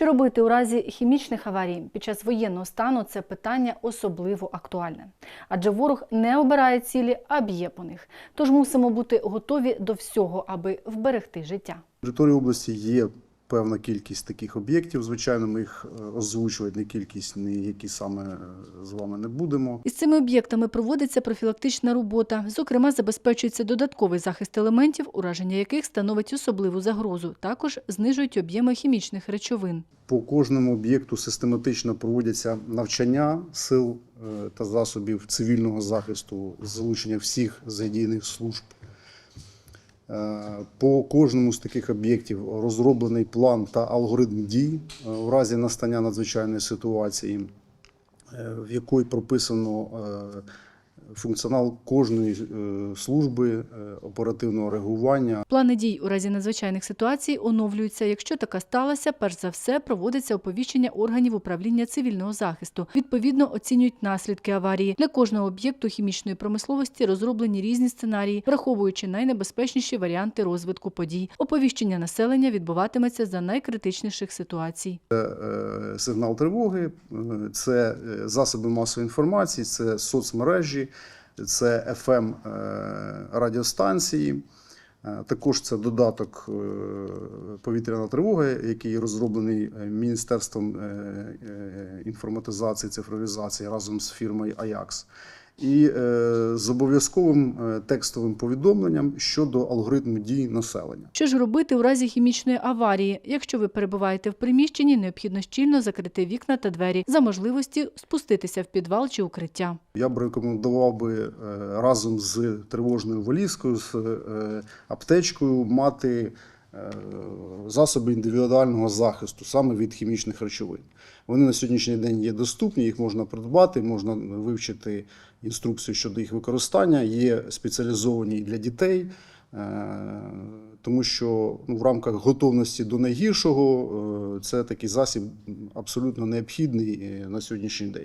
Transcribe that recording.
Що робити у разі хімічних аварій під час воєнного стану це питання особливо актуальне. Адже ворог не обирає цілі, а б'є по них. Тож мусимо бути готові до всього, аби вберегти життя. Території області є певна кількість таких об'єктів. Звичайно, ми їх е, озвучувати не кількість, ні які саме е, з вами не будемо. Із цими об'єктами проводиться профілактична робота. Зокрема, забезпечується додатковий захист елементів, ураження яких становить особливу загрозу. Також знижують об'єми хімічних речовин. По кожному об'єкту систематично проводяться навчання сил е, та засобів цивільного захисту залучення всіх задійних служб. Е, По кожному з таких об'єктів розроблений план та алгоритм дій у в разі настання надзвичайної ситуації, е, в якої прописано е, функціонал кожної е, служби е, оперативного реагування, Плани дій у разі надзвичайних ситуацій оновлюються. Якщо така сталася, перш за все проводиться оповіщення органів управління цивільного захисту. Відповідно оцінюють наслідки аварії. Для кожного об'єкту хімічної промисловості розроблені різні сценарії, враховуючи найнебезпечніші варіанти розвитку подій. Оповіщення населення відбуватиметься за найкритичніших ситуацій. е, сигнал тривоги, це засоби масової інформації, це соцмережі, це FM е, радіостанції. Е, Також це додаток е, повітряна тривога, який розроблений Міністерством інформатизації цифровізації разом з фірмою Ajax. І е, з обов'язковим е, текстовим повідомленням щодо алгоритму дій населення. Що ж робити у разі хімічної аварії? Якщо ви перебуваєте в приміщенні, необхідно щільно закрити вікна та двері за можливості спуститися в підвал чи укриття. Я б рекомендував би е, разом з тривожною валізкою, з аптечкою мати засоби індивідуального захисту саме від хімічних речовин. Вони на сьогоднішній день є доступні, їх можна придбати, можна вивчити інструкцію щодо їх використання. Є спеціалізовані для дітей. е, Тому що ну, в рамках готовності до найгіршого е, це такий засіб абсолютно необхідний е, на сьогоднішній день.